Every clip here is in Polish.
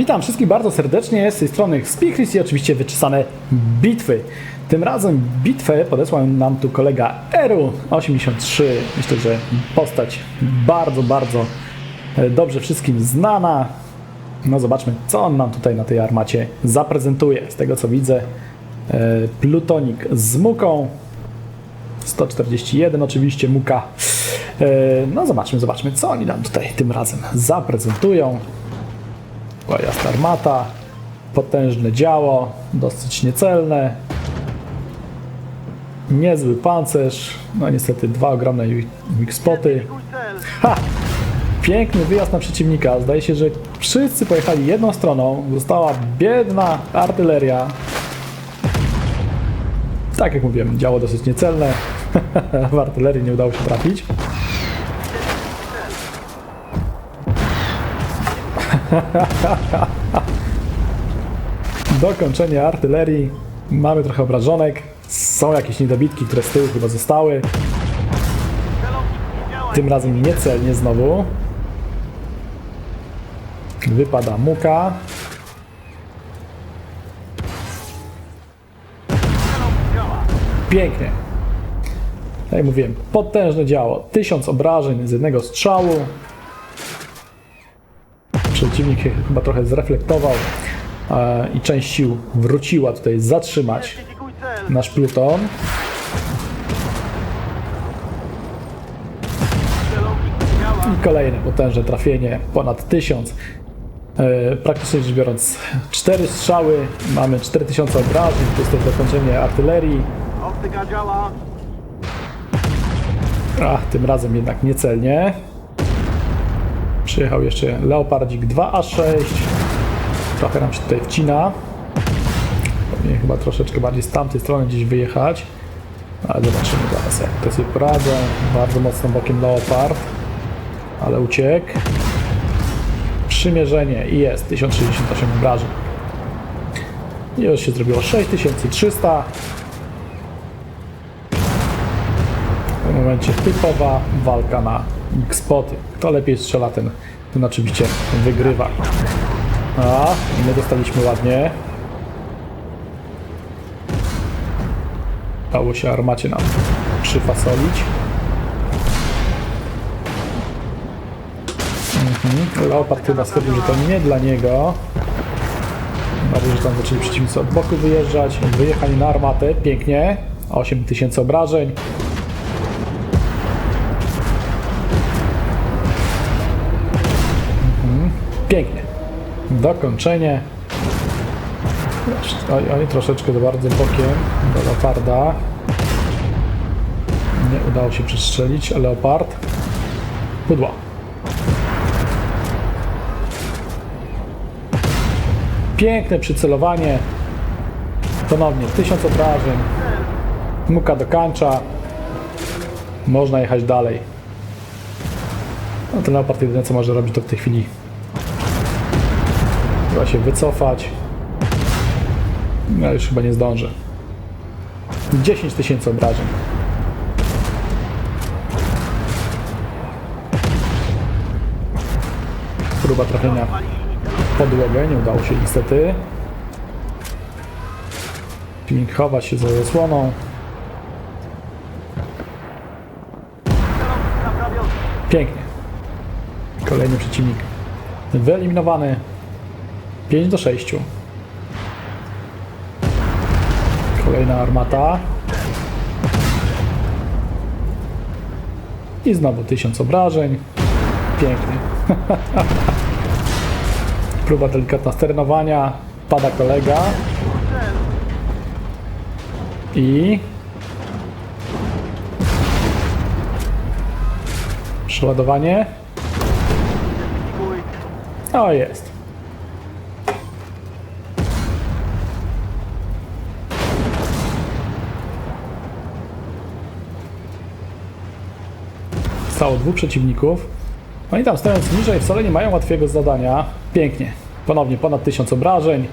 Witam wszystkich bardzo serdecznie, z tej strony Spichris i oczywiście wyczesane bitwy. Tym razem bitwę podesłał nam tu kolega Eru83. Myślę, że postać bardzo, bardzo e, dobrze wszystkim znana. No zobaczmy, co on nam tutaj na tej armacie zaprezentuje. Z tego co widzę, e, plutonik z muką, 141 oczywiście muka. E, No zobaczmy, zobaczmy, co oni nam tutaj tym razem zaprezentują. Pojazd armata, potężne działo, dosyć niecelne, niezły pancerz, no niestety dwa ogromne weak spoty. Ha! Piękny wyjazd na przeciwnika. Zdaje się, że wszyscy pojechali jedną stroną. Została biedna artyleria. Tak jak mówiłem, działo dosyć niecelne. w artylerii nie udało się trafić. Dokończenie artylerii. Mamy trochę obrażonek. Są jakieś niedobitki, które z tyłu chyba zostały. Tym razem niecelnie znowu. Wypada muka. Pięknie. Tak jak mówiłem, potężne działo. Tysiąc obrażeń z jednego strzału. Przeciwnik się chyba trochę zreflektował e, i część sił wróciła tutaj zatrzymać nasz pluton. I kolejne potężne trafienie, ponad 1000. E, praktycznie rzecz biorąc, 4 strzały, mamy 4000 obrażeń, to jest to dokończenie artylerii. Ach, tym razem jednak niecelnie. Przyjechał jeszcze Leopardzik 2A6. Trochę nam się tutaj wcina. Powinien chyba troszeczkę bardziej z tamtej strony gdzieś wyjechać. Ale zobaczymy zaraz jak to sobie poradzą. Bardzo mocno bokiem Leopard. Ale uciekł. Przymierzenie i jest 1068 obrażeń. I już się zrobiło 6300. W tym momencie typowa walka na X-spoty. Kto lepiej strzela, ten, ten oczywiście wygrywa. A, i my dostaliśmy ładnie. Dało się armacie nam przyfasolić. Mhm. Leopard chyba stwierdził, że to nie dla niego. Bardziej, że tam zaczęli przeciwnicy od boku wyjeżdżać. Wyjechali na armatę, pięknie. 8000 obrażeń. Pięknie. Dokończenie. Oj, oj, troszeczkę za bardzo bokiem do Leoparda. Nie udało się przestrzelić. Leopard. Pudła. Piękne przycelowanie. Ponownie 1000 obrażeń. Muka dokańcza. Można jechać dalej. No ten Leopard jedyne co może robić to w tej chwili Trzeba się wycofać. No już chyba nie zdążę. 10 tysięcy obrażeń. Próba trafienia podłogę, nie udało się niestety. Pilnik chowa się za zasłoną. Pięknie. Kolejny przeciwnik wyeliminowany. 5 do 6. Kolejna armata. I znowu 1000 obrażeń. Pięknie. Próba delikatna sternowania. Pada kolega. I... Przeładowanie. O, jest. Zostało dwóch przeciwników. Oni tam stojąc niżej wcale nie mają łatwiego zadania. Pięknie. Ponownie ponad 1000 obrażeń.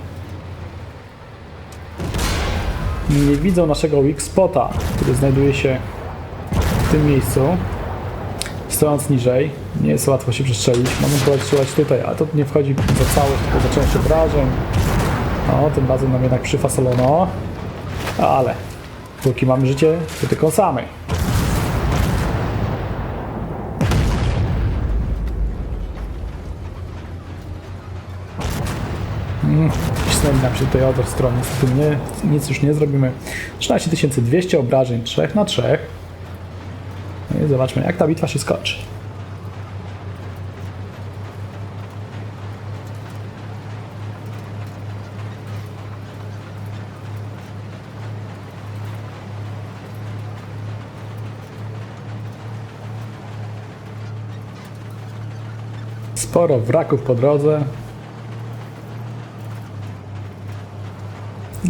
Nie widzą naszego weak spota, który znajduje się w tym miejscu. stojąc niżej, nie jest łatwo się przestrzelić. Mamy próbować tutaj, ale to nie wchodzi za całość, tylko za część obrażeń. No, tym razem nam jednak przyfasolono. Ale póki mamy życie, to tylko samej. Wcisnęli nam się tutaj odwrót strony, niestety nie, nic już nie zrobimy. 13200 obrażeń, 3 na 3. No i zobaczmy, jak ta bitwa się skończy. Sporo wraków po drodze.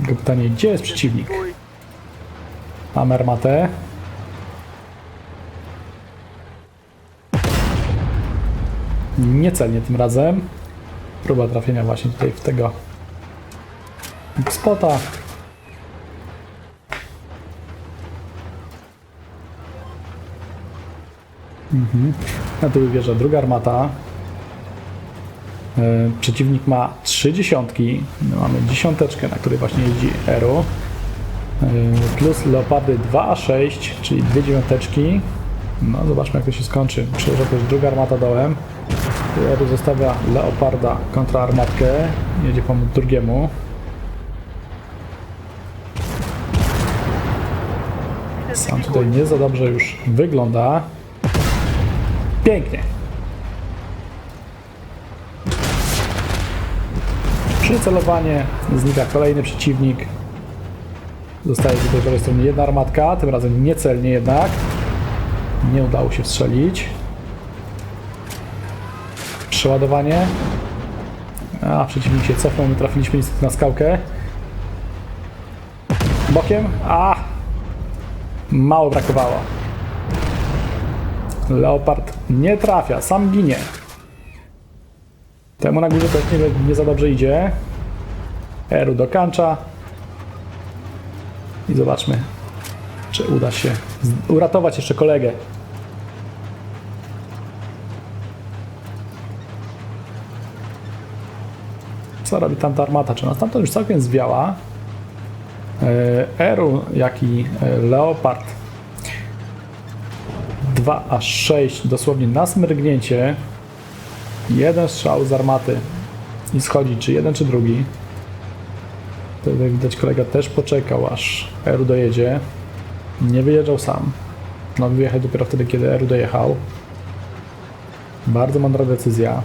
Tylko pytanie, gdzie jest przeciwnik? Mamy armatę. Niecelnie tym razem. Próba trafienia właśnie tutaj w tego spota. Mhm. Na tu wjeżdża druga armata. E, Przeciwnik ma trzy dziesiątki. My mamy dziesiąteczkę, na której właśnie jeździ Eru. E, Plus Leopardy 2A6, czyli dwie dziewiąteczki. No, zobaczmy jak to się skończy. Przejeżdża też druga armata dołem. Eru zostawia Leoparda kontra armatkę. Jedzie pomóc drugiemu. Sam tutaj nie za dobrze już wygląda. Pięknie. Przycelowanie, znika kolejny przeciwnik. Zostaje tutaj po lewej stronie jedna armatka, tym razem niecelnie jednak. Nie udało się strzelić. Przeładowanie. A, przeciwnik się cofnął, my trafiliśmy niestety na skałkę. Bokiem. A! Mało brakowało. Leopard nie trafia, sam ginie. Temu na górze też nie, nie za dobrze idzie. Eru dokańcza. I zobaczmy, czy uda się uratować jeszcze kolegę. Co robi tamta armata? Czy nas tamta już całkiem zwiała? E, Eru, jak i e, Leopard 2 a 6 dosłownie na smrgnięcie jeden strzał z armaty i schodzi, czy jeden, czy drugi. Tutaj widać kolega też poczekał, aż Eru dojedzie. Nie wyjeżdżał sam. No wyjechał dopiero wtedy, kiedy Eru dojechał. Bardzo mądra decyzja.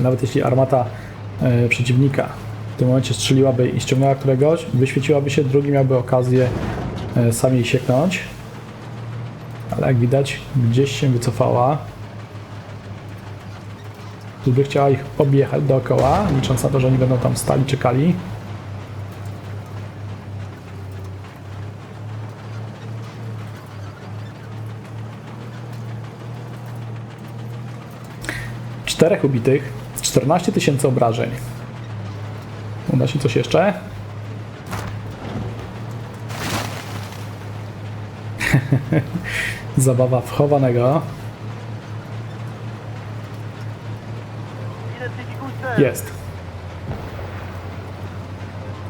Nawet jeśli armata e, przeciwnika w tym momencie strzeliłaby i ściągnęła któregoś, wyświeciłaby się, drugi miałby okazję e, sam jej sieknąć. Ale jak widać, gdzieś się wycofała. Gdyby chciała ich objechać dookoła, licząc na to, że oni będą tam stali, czekali. Czterech ubitych, 14 tysięcy obrażeń. Uda się coś jeszcze? Zabawa wchowanego. Jest.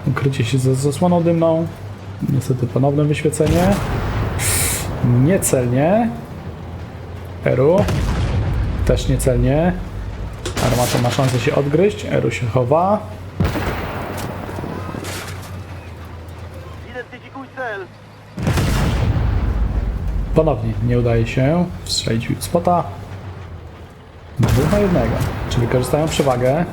Ukrycie się za zasłoną dymną. Niestety ponowne wyświecenie. Niecelnie. Eru. Też niecelnie. Armata ma szansę się odgryźć. Eru się chowa. Identyfikuj cel. Ponownie nie udaje się strzelić w spota. Dwóch na jednego. Czy wykorzystają przewagę?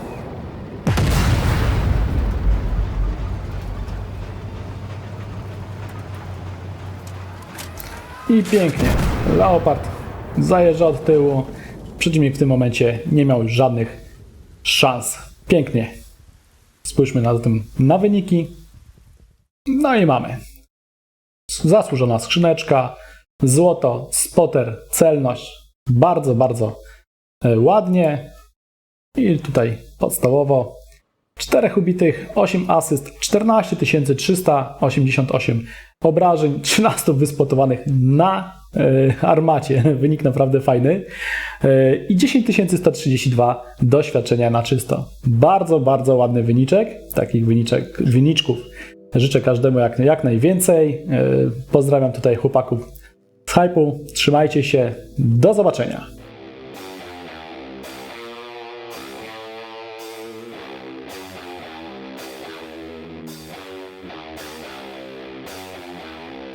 I pięknie. Leopard zajeżdża od tyłu. Przeciwnik w tym momencie nie miał żadnych szans. Pięknie. Spójrzmy na tym na wyniki. No i mamy. Zasłużona skrzyneczka, złoto, spotter, celność. Bardzo, bardzo e, ładnie. I tutaj podstawowo 4 ubitych, 8 asyst, 14 388 obrażeń, 13 wyspotowanych na e, armacie. Wynik naprawdę fajny. E, I 10132 doświadczenia na czysto. Bardzo, bardzo ładny wyniczek. Takich wyniczek, wyniczków życzę każdemu jak, jak najwięcej. E, Pozdrawiam tutaj chłopaków z hypu. Trzymajcie się. Do zobaczenia.